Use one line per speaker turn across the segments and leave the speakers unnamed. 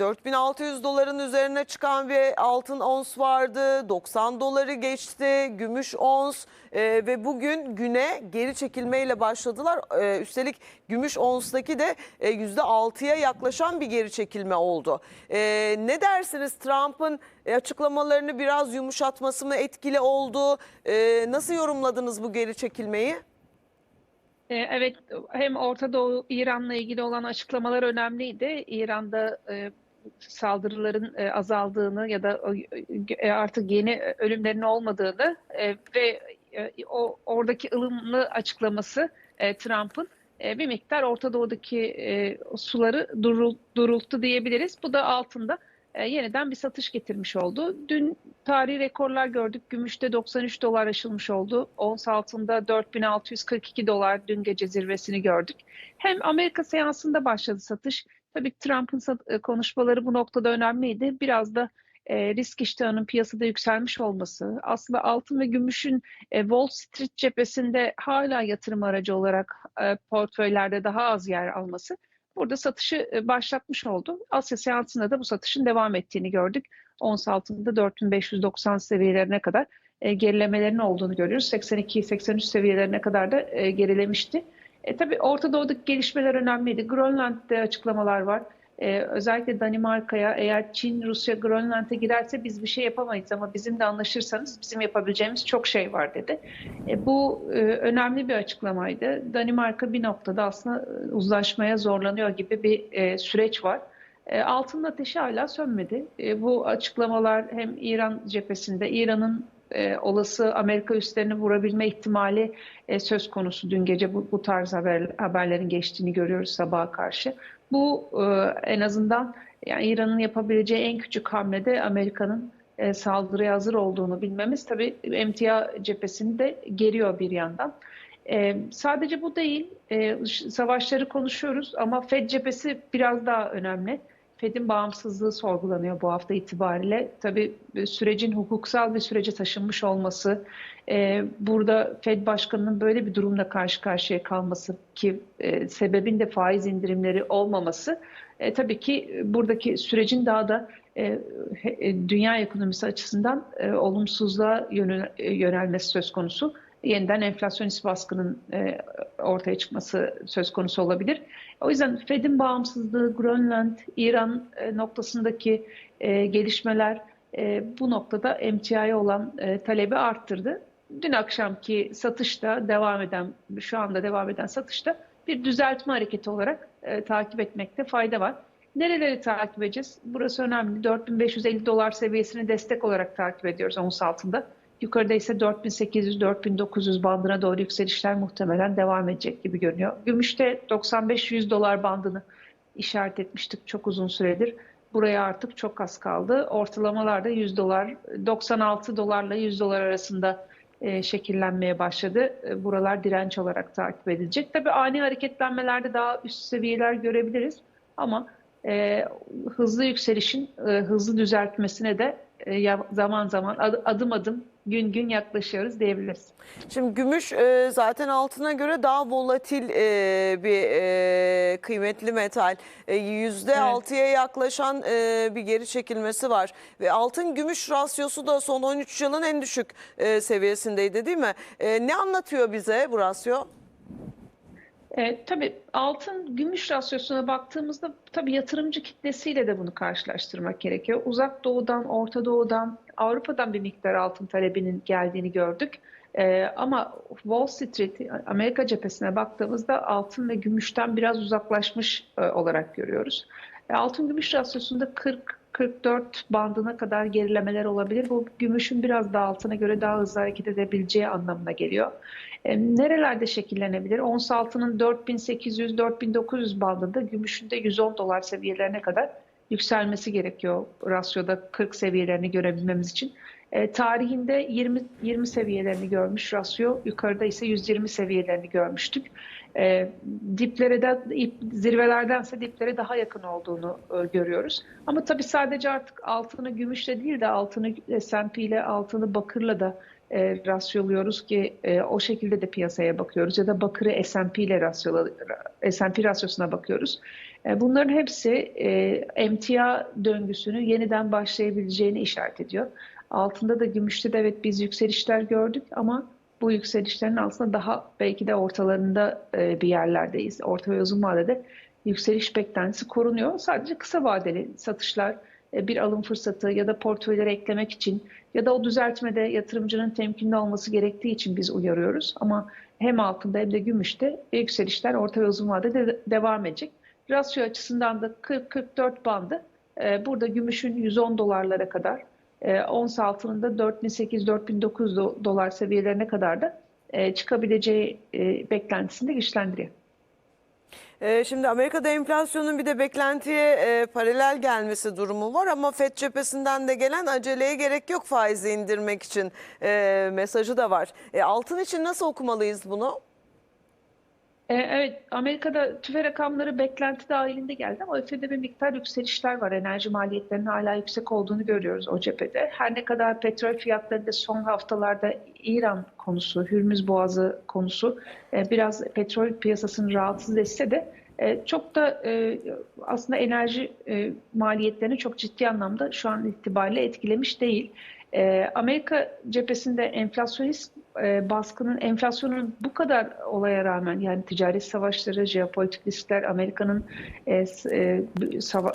4600 doların üzerine çıkan bir altın ons vardı. 90 doları geçti. Gümüş ons e, ve bugün güne geri çekilmeyle başladılar. E, üstelik gümüş onstaki de e, %6'ya yaklaşan bir geri çekilme oldu. E, ne dersiniz Trump'ın e, açıklamalarını biraz yumuşatması mı etkili oldu? E, nasıl yorumladınız bu geri çekilmeyi?
Evet, hem Orta Doğu İran'la ilgili olan açıklamalar önemliydi. İran'da e, saldırıların e, azaldığını ya da e, artık yeni ölümlerin olmadığını e, ve o oradaki ılımlı açıklaması Trump'ın bir miktar Orta Doğu'daki suları durul, durulttu diyebiliriz. Bu da altında yeniden bir satış getirmiş oldu. Dün tarihi rekorlar gördük. Gümüşte 93 dolar aşılmış oldu. Ons altında 4642 dolar dün gece zirvesini gördük. Hem Amerika seansında başladı satış. Tabii Trump'ın e, konuşmaları bu noktada önemliydi. Biraz da e, risk iştahının piyasada yükselmiş olması, aslında altın ve gümüşün e, Wall Street cephesinde hala yatırım aracı olarak e, portföylerde daha az yer alması burada satışı e, başlatmış oldu. Asya seansında da bu satışın devam ettiğini gördük. Ons altında 4590 seviyelerine kadar e, gerilemelerin olduğunu görüyoruz. 82-83 seviyelerine kadar da e, gerilemişti. E, tabii Orta Doğu'daki gelişmeler önemliydi. Grönland'de açıklamalar var. E, özellikle Danimarka'ya eğer Çin, Rusya Grönland'e girerse biz bir şey yapamayız ama bizimle anlaşırsanız bizim yapabileceğimiz çok şey var dedi. E, bu e, önemli bir açıklamaydı. Danimarka bir noktada aslında e, uzlaşmaya zorlanıyor gibi bir e, süreç var. E, altının ateşi hala sönmedi. E, bu açıklamalar hem İran cephesinde, İran'ın e, olası Amerika üslerini vurabilme ihtimali e, söz konusu. Dün gece bu, bu tarz haber, haberlerin geçtiğini görüyoruz sabaha karşı. Bu e, en azından yani İran'ın yapabileceği en küçük hamlede Amerika'nın e, saldırıya hazır olduğunu bilmemiz tabii emtia cephesini de geriyor bir yandan. E, sadece bu değil, e, savaşları konuşuyoruz ama Fed cephesi biraz daha önemli. Fed'in bağımsızlığı sorgulanıyor bu hafta itibariyle. Tabii e, sürecin hukuksal bir sürece taşınmış olması, e, burada Fed Başkanı'nın böyle bir durumla karşı karşıya kalması ki e, sebebin de faiz indirimleri olmaması, e, tabii ki buradaki sürecin daha da e, he- dünya ekonomisi açısından e, olumsuzluğa yönel- e, yönelmesi söz konusu. Yeniden enflasyonist baskının e, ortaya çıkması söz konusu olabilir. O yüzden Fed'in bağımsızlığı, Grönland, İran e, noktasındaki e, gelişmeler e, bu noktada emtiaya olan talebi arttırdı. Dün akşamki satışta devam eden, şu anda devam eden satışta bir düzeltme hareketi olarak takip etmekte fayda var. Nereleri takip edeceğiz? Burası önemli. 4550 dolar seviyesini destek olarak takip ediyoruz ons altında. Yukarıda ise 4800-4900 bandına doğru yükselişler muhtemelen devam edecek gibi görünüyor. Gümüşte 95-100 dolar bandını işaret etmiştik çok uzun süredir. Buraya artık çok az kaldı. Ortalamalarda 100 dolar, 96 dolarla 100 dolar arasında e, şekillenmeye başladı. E, buralar direnç olarak takip edilecek. Tabii ani hareketlenmelerde daha üst seviyeler görebiliriz. Ama e, hızlı yükselişin e, hızlı düzeltmesine de e, zaman zaman ad- adım adım gün gün yaklaşıyoruz diyebiliriz.
Şimdi gümüş e, zaten altına göre daha volatil e, bir e, kıymetli metal. E, %6'ya yaklaşan e, bir geri çekilmesi var. Ve altın gümüş rasyosu da son 13 yılın en düşük e, seviyesindeydi değil mi? E, ne anlatıyor bize bu rasyo?
E, tabii altın gümüş rasyosuna baktığımızda tabii yatırımcı kitlesiyle de bunu karşılaştırmak gerekiyor. Uzak Doğu'dan, Orta Doğu'dan, Avrupa'dan bir miktar altın talebinin geldiğini gördük. E, ama Wall Street, Amerika cephesine baktığımızda altın ve gümüşten biraz uzaklaşmış e, olarak görüyoruz. E, altın gümüş rasyosunda 40 44 bandına kadar gerilemeler olabilir. Bu gümüşün biraz daha altına göre daha hızlı hareket edebileceği anlamına geliyor. E, nerelerde şekillenebilir? Ons altının 4800-4900 bandında, gümüşün de 110 dolar seviyelerine kadar yükselmesi gerekiyor rasyoda 40 seviyelerini görebilmemiz için. E, tarihinde 20 20 seviyelerini görmüş rasyo, yukarıda ise 120 seviyelerini görmüştük. E, diplere de ip- zirvelerdense diplere daha yakın olduğunu e, görüyoruz. Ama tabii sadece artık altını gümüşle değil de altını S&P ile altını bakırla da e, rasyoluyoruz ki e, o şekilde de piyasaya bakıyoruz ya da bakırı S&P ile rasyola, S&P rasyosuna bakıyoruz. E, bunların hepsi e, emtia döngüsünü yeniden başlayabileceğini işaret ediyor. Altında da gümüşte de evet biz yükselişler gördük ama bu yükselişlerin aslında daha belki de ortalarında e, bir yerlerdeyiz. Orta ve uzun vadede yükseliş beklentisi korunuyor. Sadece kısa vadeli satışlar bir alım fırsatı ya da portföylere eklemek için ya da o düzeltmede yatırımcının temkinli olması gerektiği için biz uyarıyoruz. Ama hem altında hem de gümüşte yükselişler orta ve uzun vadede de devam edecek. Rasyo açısından da 40-44 bandı. E, Burada gümüşün 110 dolarlara kadar, e, ons altının da 4800-4900 dolar seviyelerine kadar da e, çıkabileceği e, beklentisini de güçlendiriyor.
Ee, Şimdi Amerika'da enflasyonun bir de beklentiye e, paralel gelmesi durumu var ama FED cephesinden de gelen aceleye gerek yok faizi indirmek için e, mesajı da var. E, altın için nasıl okumalıyız bunu?
E, Evet, Amerika'da tüfe rakamları beklenti dahilinde geldi ama ötede bir miktar yükselişler var. Enerji maliyetlerinin hala yüksek olduğunu görüyoruz o cephede. Her ne kadar petrol fiyatlarında son haftalarda İran konusu, Hürmüz Boğazı konusu e, biraz petrol piyasasını rahatsız etse de e, çok da aslında enerji maliyetlerini çok ciddi anlamda şu an itibariyle etkilemiş değil. Amerika cephesinde enflasyonist e, baskının, enflasyonun bu kadar olaya rağmen yani ticaret savaşları, jeopolitik riskler, Amerika'nın e, e,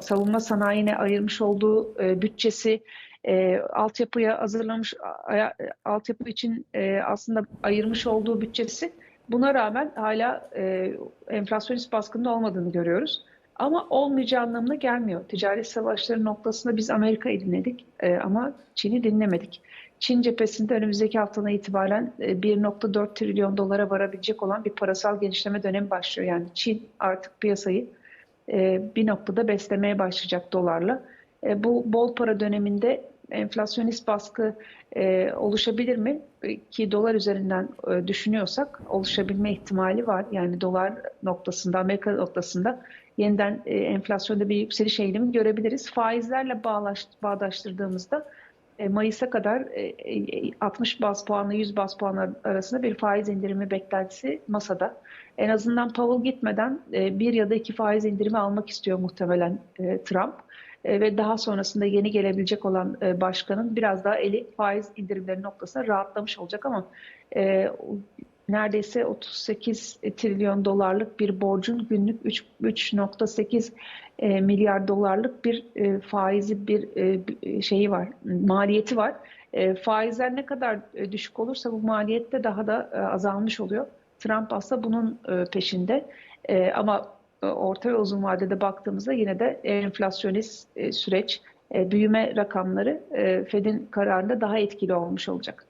savunma sanayine ayırmış olduğu e, bütçesi, e, altyapıya hazırlamış, aya- altyapı için e, aslında ayırmış olduğu bütçesi buna rağmen hala e, enflasyonist baskının olmadığını görüyoruz. Ama olmayacağı anlamına gelmiyor. Ticaret savaşları noktasında biz Amerika'yı dinledik e, ama Çin'i dinlemedik. Çin cephesinde önümüzdeki haftadan itibaren e, 1.4 trilyon dolara varabilecek olan bir parasal genişleme dönemi başlıyor. Yani Çin artık piyasayı e, bir noktada beslemeye başlayacak dolarla. E, Bu bol para döneminde enflasyonist baskı e, oluşabilir mi? E, Ki dolar üzerinden e, düşünüyorsak oluşabilme ihtimali var. Yani dolar noktasında, Amerika noktasında yeniden e, enflasyonda bir yükseliş eğilimi görebiliriz. Faizlerle bağdaştırdığımızda e, Mayıs'a kadar e, e, 60 bas puanla 100 bas puan arasında bir faiz indirimi beklentisi masada. En azından Powell gitmeden e, bir ya da iki faiz indirimi almak istiyor muhtemelen e, Trump. E, Ve daha sonrasında yeni gelebilecek olan e, başkanın biraz daha eli faiz indirimleri noktasında rahatlamış olacak ama e, neredeyse 38 trilyon dolarlık bir borcun günlük 3 3.8 e, milyar dolarlık bir e, faizi bir e, şeyi var, maliyeti var. E, faizler ne kadar e, düşük olursa bu maliyet de daha da e, azalmış oluyor. Trump aslında bunun e, peşinde. E, ama e, orta ve uzun vadede baktığımızda yine de enflasyonist e, süreç, e, büyüme rakamları e, Fed'in kararında daha etkili olmuş olacak.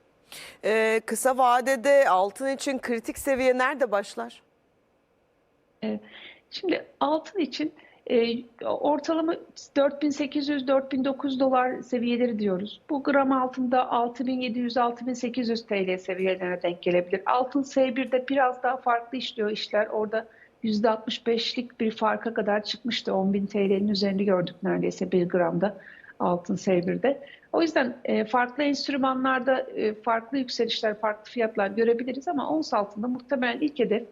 E, kısa vadede altın için kritik seviye nerede başlar?
Şimdi altın için e, ortalama 4800-4900 dolar seviyeleri diyoruz. Bu gram altında 6700-6800 TL seviyelerine denk gelebilir. Altın S1'de biraz daha farklı işliyor işler. Orada %65'lik bir farka kadar çıkmıştı. 10.000 TL'nin üzerini gördük neredeyse 1 gramda altın S1'de. O yüzden e, farklı enstrümanlarda e, farklı yükselişler, farklı fiyatlar görebiliriz ama ons altında muhtemelen ilk hedef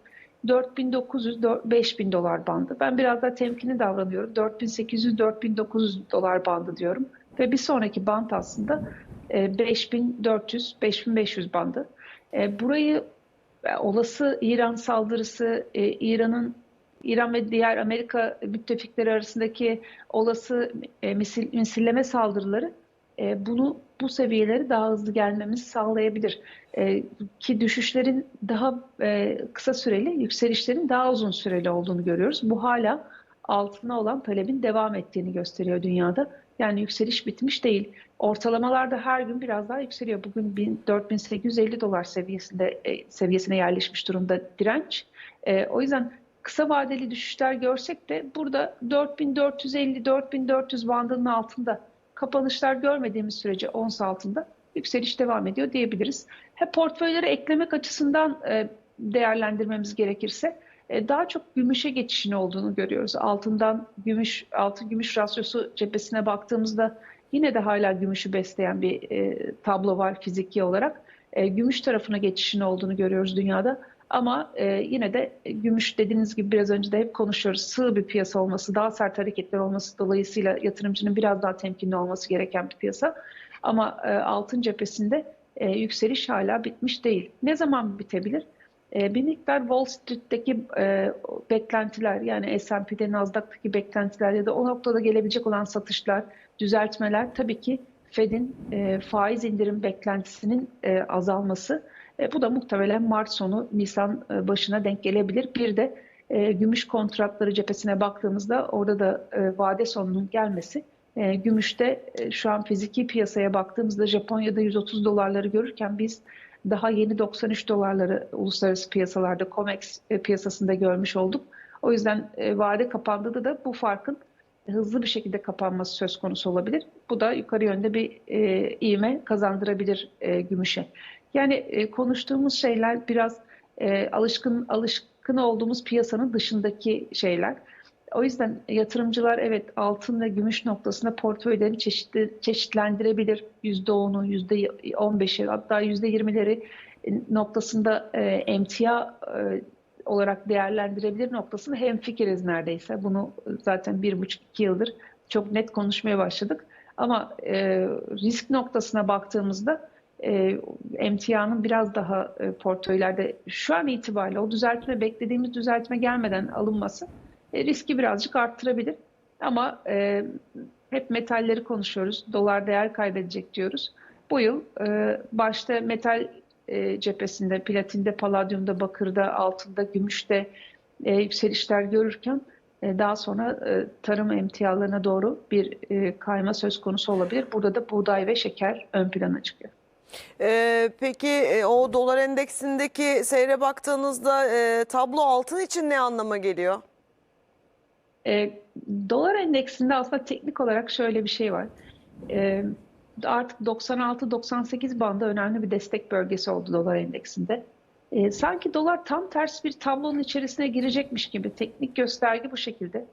4900-5000 dolar bandı. Ben biraz daha temkinli davranıyorum. 4800-4900 dolar bandı diyorum. Ve bir sonraki band aslında e, 5400-5500 bandı. E, Burayı e, olası İran saldırısı, e, İran'ın İran ve diğer Amerika müttefikleri arasındaki olası e, misil, misilleme saldırıları e, bunu bu seviyeleri daha hızlı gelmemizi sağlayabilir. E, ki düşüşlerin daha e, kısa süreli, yükselişlerin daha uzun süreli olduğunu görüyoruz. Bu hala altına olan talebin devam ettiğini gösteriyor dünyada. Yani yükseliş bitmiş değil. Ortalamalarda her gün biraz daha yükseliyor. Bugün 1000 4850 dolar seviyesinde e, seviyesine yerleşmiş durumda direnç. E, o yüzden kısa vadeli düşüşler görsek de burada 4450-4400 bandının altında kapanışlar görmediğimiz sürece ons altında yükseliş devam ediyor diyebiliriz. Hep portföylere eklemek açısından e, değerlendirmemiz gerekirse e, daha çok gümüşe geçişin olduğunu görüyoruz. Altından gümüş, altın gümüş rasyosu cephesine baktığımızda yine de hala gümüşü besleyen bir e, tablo var fiziki olarak. gümüş tarafına geçişin olduğunu görüyoruz dünyada. Ama e, yine de gümüş dediğiniz gibi biraz önce de hep konuşuyoruz. Sığ bir piyasa olması, daha sert hareketler olması dolayısıyla yatırımcının biraz daha temkinli olması gereken bir piyasa. Ama e, altın cephesinde e, yükseliş hala bitmiş değil. Ne zaman bitebilir? E, bir miktar Wall Street'teki e, beklentiler yani S&P'de, Nasdaq'taki beklentiler ya da o noktada gelebilecek olan satışlar, düzeltmeler tabii ki Fed'in e, faiz indirim beklentisinin e, azalması. E, bu da muhtemelen Mart sonu, Nisan e, başına denk gelebilir. Bir de e, gümüş kontratları cephesine baktığımızda orada da e, vade sonunun gelmesi. E, gümüşte e, şu an fiziki piyasaya baktığımızda Japonya'da 130 dolarları görürken biz daha yeni 93 dolarları uluslararası piyasalarda COMEX e, piyasasında görmüş olduk. O yüzden e, vade kapandığında da bu farkın hızlı bir şekilde kapanması söz konusu olabilir. Bu da yukarı yönde bir e, ivme kazandırabilir e, gümüşe. Yani e, konuştuğumuz şeyler biraz e, alışkın alışkın olduğumuz piyasanın dışındaki şeyler. O yüzden yatırımcılar evet altın ve gümüş noktasında portföylerini çeşitli, çeşitlendirebilir. %10'u, %15'i hatta %20'leri noktasında e, emtia e, olarak değerlendirebilir noktasında hemfikiriz neredeyse. Bunu zaten bir buçuk iki yıldır çok net konuşmaya başladık. Ama e, risk noktasına baktığımızda e, emtianın biraz daha e, portföylerde şu an itibariyle o düzeltme beklediğimiz düzeltme gelmeden alınması e, riski birazcık arttırabilir. Ama e, hep metalleri konuşuyoruz. Dolar değer kaybedecek diyoruz. Bu yıl e, başta metal e, cephesinde, platinde, paladyumda, bakırda, altında, gümüşte e, yükselişler görürken e, daha sonra e, tarım emtialarına doğru bir e, kayma söz konusu olabilir. Burada da buğday ve şeker ön plana çıkıyor.
Ee, peki e, o dolar endeksindeki seyre baktığınızda e, tablo altın için ne anlama geliyor?
E, dolar endeksinde aslında teknik olarak şöyle bir şey var. E, artık 96-98 bandı önemli bir destek bölgesi oldu dolar endeksinde. E, sanki dolar tam ters bir tablonun içerisine girecekmiş gibi teknik gösterge bu şekilde.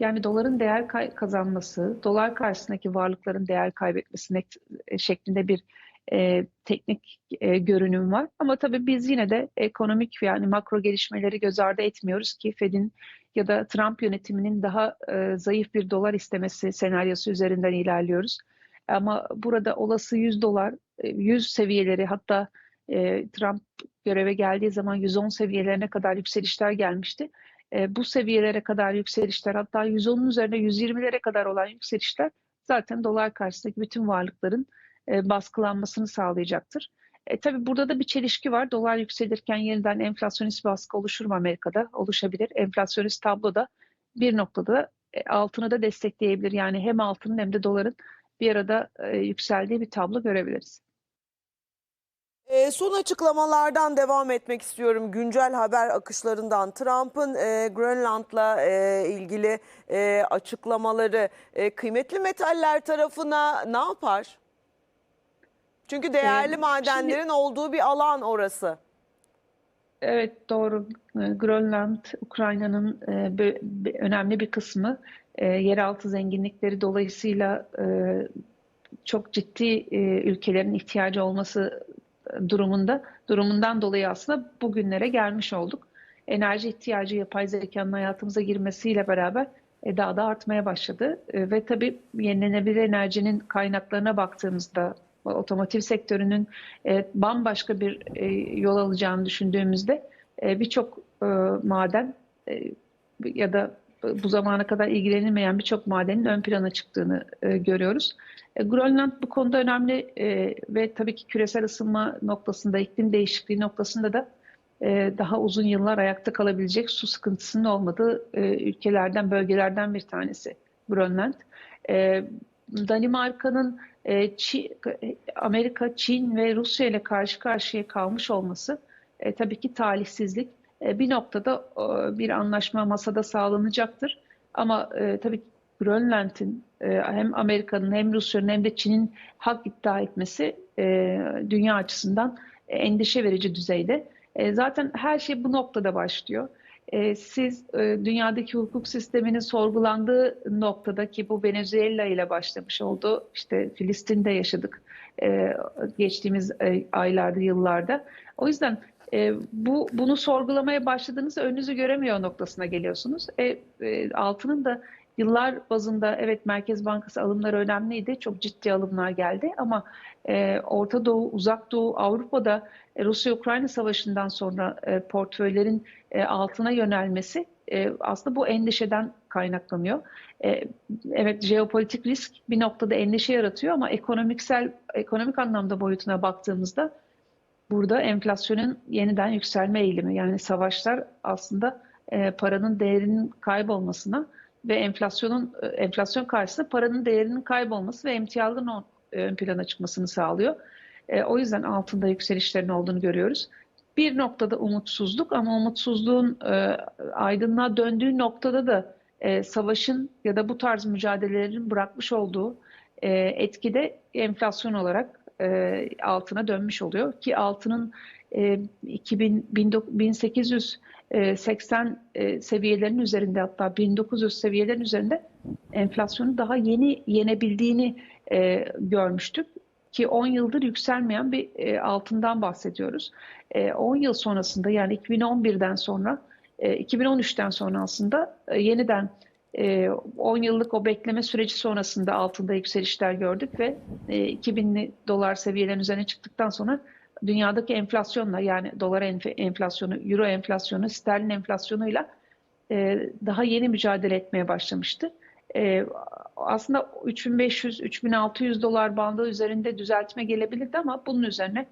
Yani doların değer kazanması, dolar karşısındaki varlıkların değer kaybetmesi şeklinde bir e, teknik e, görünüm var. Ama tabii biz yine de ekonomik yani makro gelişmeleri göz ardı etmiyoruz ki Fed'in ya da Trump yönetiminin daha e, zayıf bir dolar istemesi senaryosu üzerinden ilerliyoruz. Ama burada olası 100 dolar, 100 seviyeleri hatta e, Trump göreve geldiği zaman 110 seviyelerine kadar yükselişler gelmişti. E, bu seviyelere kadar yükselişler hatta 110'un üzerine 120'lere kadar olan yükselişler zaten dolar karşısındaki bütün varlıkların e, baskılanmasını sağlayacaktır. E, tabii burada da bir çelişki var. Dolar yükselirken yeniden enflasyonist baskı oluşur mu Amerika'da? Oluşabilir. Enflasyonist tablo da bir noktada e, altını da destekleyebilir. Yani hem altının hem de doların bir arada e, yükseldiği bir tablo görebiliriz.
E, son açıklamalardan devam etmek istiyorum. Güncel haber akışlarından Trump'ın e, Grönland'la e, ilgili e, açıklamaları e, kıymetli metaller tarafına ne yapar? Çünkü değerli
Ee,
madenlerin
şimdi-
olduğu bir alan orası.
Evet doğru. E, Grönland, Ukrayna'nın e, önemli bir kısmı e, yeraltı zenginlikleri dolayısıyla e, çok ciddi e, ülkelerin ihtiyacı olması durumunda durumundan dolayı aslında bugünlere gelmiş olduk. Enerji ihtiyacı yapay zekanın hayatımıza girmesiyle beraber e, daha da artmaya başladı. E, ve tabii yenilenebilir enerjinin kaynaklarına baktığımızda otomotiv sektörünün e, bambaşka bir e, yol alacağını düşündüğümüzde e, birçok e, maden e, ya da bu zamana kadar ilgilenilmeyen birçok madenin ön plana çıktığını e, görüyoruz. E, Grönland bu konuda önemli e, ve tabii ki küresel ısınma noktasında, iklim değişikliği noktasında da e, daha uzun yıllar ayakta kalabilecek su sıkıntısının olmadığı e, ülkelerden, bölgelerden bir tanesi Grönland. E, Danimarka'nın Amerika, Çin ve Rusya ile karşı karşıya kalmış olması e, tabii ki talihsizlik. E, bir noktada e, bir anlaşma masada sağlanacaktır. Ama e, tabii ki Grönland'in e, hem Amerika'nın hem Rusya'nın hem de Çin'in hak iddia etmesi e, dünya açısından endişe verici düzeyde. E, zaten her şey bu noktada başlıyor. E, siz e, dünyadaki hukuk sisteminin sorgulandığı noktada ki bu Venezuela ile başlamış oldu. İşte Filistin'de yaşadık e, geçtiğimiz e, aylarda, yıllarda. O yüzden e, bu bunu sorgulamaya başladığınızda önünüzü göremiyor noktasına geliyorsunuz. E, e, altının da yıllar bazında evet Merkez Bankası alımları önemliydi. Çok ciddi alımlar geldi ama e, Orta Doğu, Uzak Doğu, Avrupa'da e, Rusya-Ukrayna savaşından sonra e, portföylerin e, altına yönelmesi e, aslında bu endişeden kaynaklanıyor. E, evet jeopolitik risk bir noktada endişe yaratıyor ama ekonomiksel ekonomik anlamda boyutuna baktığımızda burada enflasyonun yeniden yükselme eğilimi yani savaşlar aslında paranın değerinin kaybolmasına ve enflasyonun enflasyon karşısında paranın değerinin kaybolması ve emtiaların o- ön plana çıkmasını sağlıyor. O yüzden altında yükselişlerin olduğunu görüyoruz. Bir noktada umutsuzluk ama umutsuzluğun e, aydınlığa döndüğü noktada da e, savaşın ya da bu tarz mücadelelerin bırakmış olduğu e, etkide enflasyon olarak e, altına dönmüş oluyor. Ki altının e, 2000, 1880 e, seviyelerin üzerinde hatta 1900 seviyelerin üzerinde enflasyonu daha yeni yenebildiğini e, görmüştük ki 10 yıldır yükselmeyen bir e, altından bahsediyoruz. E, 10 yıl sonrasında yani 2011'den sonra e, 2013'ten sonra aslında e, yeniden e, 10 yıllık o bekleme süreci sonrasında altında yükselişler gördük ve e, 2000 dolar seviyelerin üzerine çıktıktan sonra dünyadaki enflasyonla yani dolar enf- enflasyonu, euro enflasyonu, sterlin enflasyonuyla e, daha yeni mücadele etmeye başlamıştı. E, aslında 3500-3600 dolar bandı üzerinde düzeltme gelebilirdi ama bunun üzerine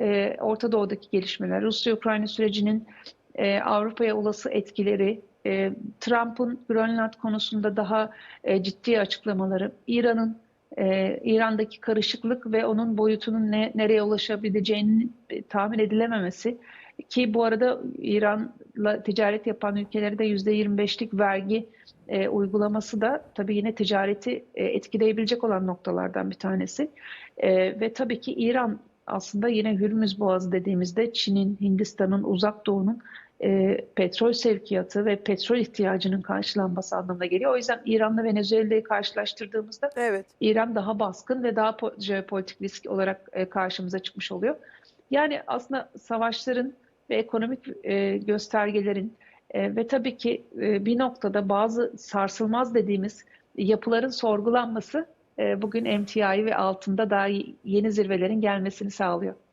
e, Orta Doğu'daki gelişmeler, Rusya-Ukrayna sürecinin e, Avrupa'ya olası etkileri, e, Trump'ın Grönland konusunda daha e, ciddi açıklamaları, İran'ın e, İran'daki karışıklık ve onun boyutunun ne, nereye ulaşabileceğini e, tahmin edilememesi ki bu arada İran'la ticaret yapan ülkelere de %25'lik vergi e, uygulaması da tabii yine ticareti e, etkileyebilecek olan noktalardan bir tanesi. E, ve tabii ki İran aslında yine Hürmüz Boğazı dediğimizde Çin'in, Hindistan'ın, Uzak Doğu'nun e, petrol sevkiyatı ve petrol ihtiyacının karşılanması anlamına geliyor. O yüzden İran'la Venezuela'yı karşılaştırdığımızda
Evet.
İran daha baskın ve daha po- jeopolitik risk olarak e, karşımıza çıkmış oluyor. Yani aslında savaşların ve ekonomik e, göstergelerin e, ve tabii ki e, bir noktada bazı sarsılmaz dediğimiz yapıların sorgulanması e, bugün MTI ve altında daha yeni zirvelerin gelmesini sağlıyor.